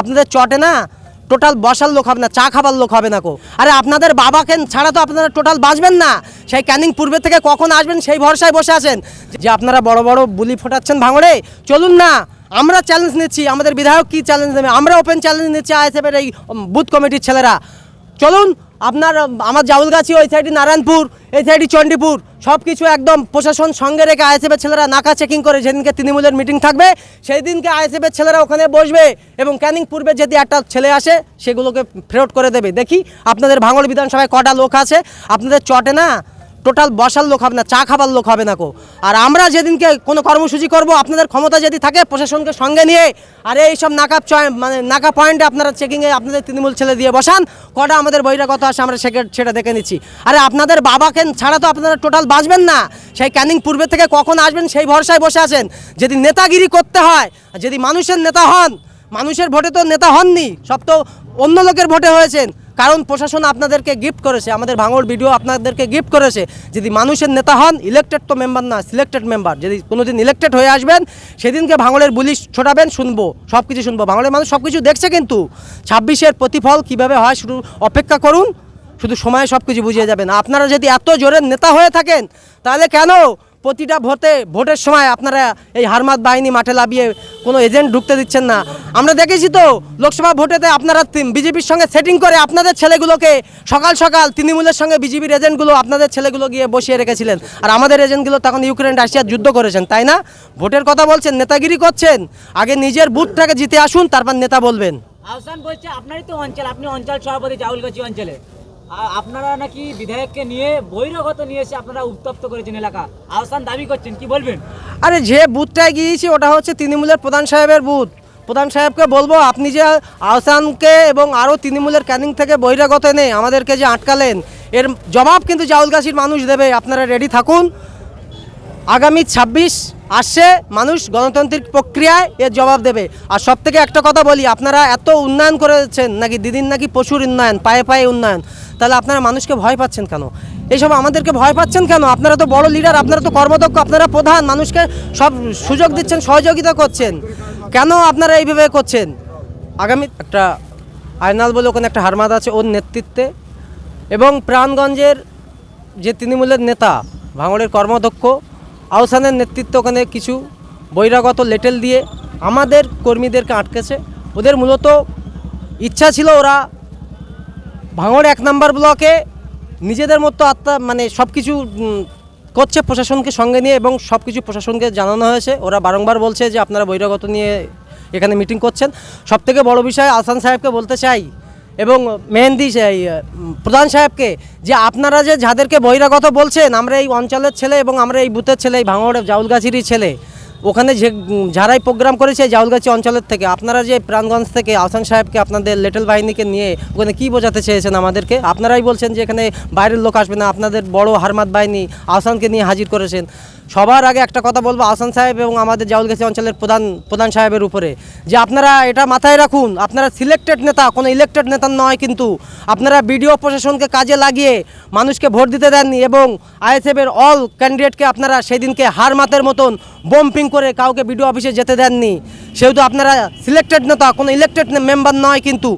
আপনাদের চটে না টোটাল বসার লোক হবে না, চা খাবার লোক হবে না কো। আরে আপনাদের বাবাকে ছাড়া তো আপনারা টোটাল বাঁচবেন না? সেই ক্যানিং পূর্বে থেকে কখন আসবেন সেই ভরসায় বসে আছেন। যে আপনারা বড় বড় বুলি ফোটাচ্ছেন ভাঙড়ে, চলুন না, আমরা চ্যালেঞ্জ নিচ্ছি, আমাদের বিধায়ক কি চ্যালেঞ্জ নেবে আমরা ওপেন চ্যালেঞ্জ নিচ্ছি আইএসএফের এই বুথ কমিটির ছেলেরা। চলুন আপনার, আমার জাউলগাছি, ওই সাইডে নারায়ণপুর, এই সাইডে চণ্ডীপুর সব কিছু একদম প্রশাসন সঙ্গে রেখে আইএসএফের ছেলেরা নাকা চেকিং করে, যেদিনকে তৃণমূলের মিটিং থাকবে সেই দিনকে আইএসএফের ছেলেরা ওখানে বসবে এবং ক্যানিং পূর্বে যদি একটা ছেলে আসে, সেগুলোকে ফেরত করে দেবে। দেখি, আপনাদের ভাঙড় বিধানসভায় কটা লোক আছে, আপনাদের চটে না? টোটাল বসার লোক হবে না, চা খাবার লোক হবে না কো। আর আমরা যেদিনকে কোনো কর্মসূচি করব, আপনাদের ক্ষমতা যদি থাকে, প্রশাসনকে সঙ্গে নিয়ে, আর এইসব নাকা মানে নাকা পয়েন্টে আপনারা চেকিংয়ে আপনাদের তৃণমূল ছেলে দিয়ে বসান, কটা আমাদের বহিরাগত আসে আমরা সেটা দেখে নিচ্ছি। আরে আপনাদের বাবাকে ছাড়া তো আপনারা টোটাল বাঁচবেন না। সেই ক্যানিং পূর্বে থেকে কখন আসবেন সেই ভরসায় বসে আছেন। যদি নেতাগিরি করতে হয়, যদি মানুষের নেতা হন, মানুষের ভোটে তো নেতা হননি, সব তো অন্য লোকের ভোটে হয়েছেন। কারণ প্রশাসন আপনাদেরকে গিফট করেছে, আমাদের ভাঙড় ভিডিও আপনাদেরকে গিফট করেছে। যদি মানুষের নেতা হন ইলেকটেড তো মেম্বার না সিলেক্টেড মেম্বার যদি কোনোদিন ইলেকটেড হয়ে আসবেন, সেদিনকে ভাঙড়ের বুলি ছোটাবেন, শুনব সব কিছু শুনব। ভাঙড়ের মানুষ সব কিছু দেখছে কিন্তু। ছাব্বিশের প্রতিফল কীভাবে হয় শুধু অপেক্ষা করুন, শুধু সময়ে সব কিছু বুঝিয়ে যাবেন। আপনারা যদি এত জোরের নেতা হয়ে থাকেন, তাহলে কেন প্রতিটা ভোটে, ভোটের সময় আপনারা এই হারমাত বাহিনী মাঠে লাভিয়ে কোনো এজেন্ট ঢুকতে দিচ্ছেন না। আমরা দেখেছি তো, লোকসভা ভোটেতে আপনারা বিজেপির সঙ্গে সেটিং করে আপনাদের ছেলেগুলোকে সকাল সকাল তৃণমূলের সঙ্গে বিজেপির এজেন্টগুলো আপনাদের ছেলেগুলো গিয়ে বসিয়ে রেখেছিলেন। আর আমাদের এজেন্টগুলো তখন ইউক্রেন রাশিয়ার যুদ্ধ করেছেন, তাই না? ভোটের কথা বলছেন, নেতাগিরি করছেন। আগে নিজের বুথটাকে জিতে আসুন, তারপর নেতা বলবেন। আহসান বলছে, আপনারই তো অঞ্চল, আপনি অঞ্চল সভাপতি জাউলগাছি অঞ্চলে। আপনারা নাকি বিধায়ককে নিয়ে বহিরাগত নিয়ে এসে আপনারা উত্তপ্ত করেছেন এলাকা। আহসান দাবি করছেন, কি বলবেন? আরে যে বুথটায় গিয়েছি, ওটা হচ্ছে তৃণমূলের প্রধান সাহেবের বুথ। প্রধান সাহেবকে বলব, আপনি যে আহসানকে এবং আরও তৃণমূলের ক্যানিং থেকে বহিরাগত এনে আমাদেরকে যে আটকালেন, এর জবাব কিন্তু জাউলগাছির মানুষ দেবে। আপনারা রেডি থাকুন। আগামী ছাব্বিশ আসছে মানুষ গণতান্ত্রিক প্রক্রিয়ায় এর জবাব দেবে। আর সব থেকে একটা কথা বলি, আপনারা এত উন্নয়ন করেছেন নাকি দিদিন নাকি প্রচুর উন্নয়ন, পায়ে পায়ে উন্নয়ন, তাহলে আপনারা মানুষকে ভয় পাচ্ছেন কেন? এইসব আমাদেরকে ভয় পাচ্ছেন কেন? আপনারা তো বড় লিডার আপনারা তো কর্মদক্ষ, আপনারা প্রধান, মানুষকে সব সুযোগ দিচ্ছেন, সহযোগিতা করছেন। কেন আপনারা এইভাবে করছেন? আগামী একটা আয়নাল বলে ওখানে একটা হারমাদ আছে ওর নেতৃত্বে। এবং প্রাণগঞ্জের যে তৃণমূলের নেতা, ভাঙড়ের কর্মদক্ষ আহসানের নেতৃত্বে ওখানে কিছু বহিরাগত লেটেল দিয়ে আমাদের কর্মীদেরকে আটকেছে। ওদের মূলত ইচ্ছা ছিল ওরা ভাঙড় এক নম্বর ব্লকে নিজেদের মতো আত্মা মানে সব কিছু করছে প্রশাসনকে সঙ্গে নিয়ে এবং সব কিছু প্রশাসনকে জানানো হয়েছে। ওরা বারংবার বলছে যে আপনারা বহিরাগত নিয়ে এখানে মিটিং করছেন। সব থেকে বড় বিষয় আহসান সাহেবকে বলতে চাই এবং মেহেন্দি প্রধান সাহেবকে, যে আপনারা যে যাদেরকে বহিরাগত বলছেন, আমরা এই অঞ্চলের ছেলে এবং আমরা এই বুথের ছেলে, এই ভাঙড়ের জাউলগাছিরই ছেলে ওখানে যে যারাই প্রোগ্রাম করেছে জাউলগাছি অঞ্চলের থেকে, আপনারা যে প্রাণগঞ্জ থেকে আহসান সাহেবকে আপনাদের লিটল বাহিনীকে নিয়ে ওখানে কি বোঝাতে চেয়েছেন আমাদেরকে? আপনারাই বলছেন যে এখানে বাইরের লোক আসবে না, আপনাদের বড় হারমাত বাহিনী আহসানকে নিয়ে হাজির করেছেন। সবার আগে একটা কথা বলব আহসান সাহেব এবং আমাদের জাউলগাছি অঞ্চলের প্রধান প্রধান সাহেবের উপরে, যে আপনারা এটা মাথায় রাখুন, আপনারা সিলেক্টেড নেতা, কোনো ইলেক্টেড নেতা নয় কিন্তু, আপনারা বিডিও প্রশাসনকে কাজে লাগিয়ে মানুষকে ভোট দিতে দেননি এবং আইএসএফের অল ক্যান্ডিডেটকে আপনারা সেদিনকে হার মাতের মতন বোম্পিং করে কাউকে বিডিও অফিসে যেতে দেননি, সেহেতু আপনারা সিলেক্টেড নেতা, কোনো ইলেকটেড মেম্বার নয় কিন্তু।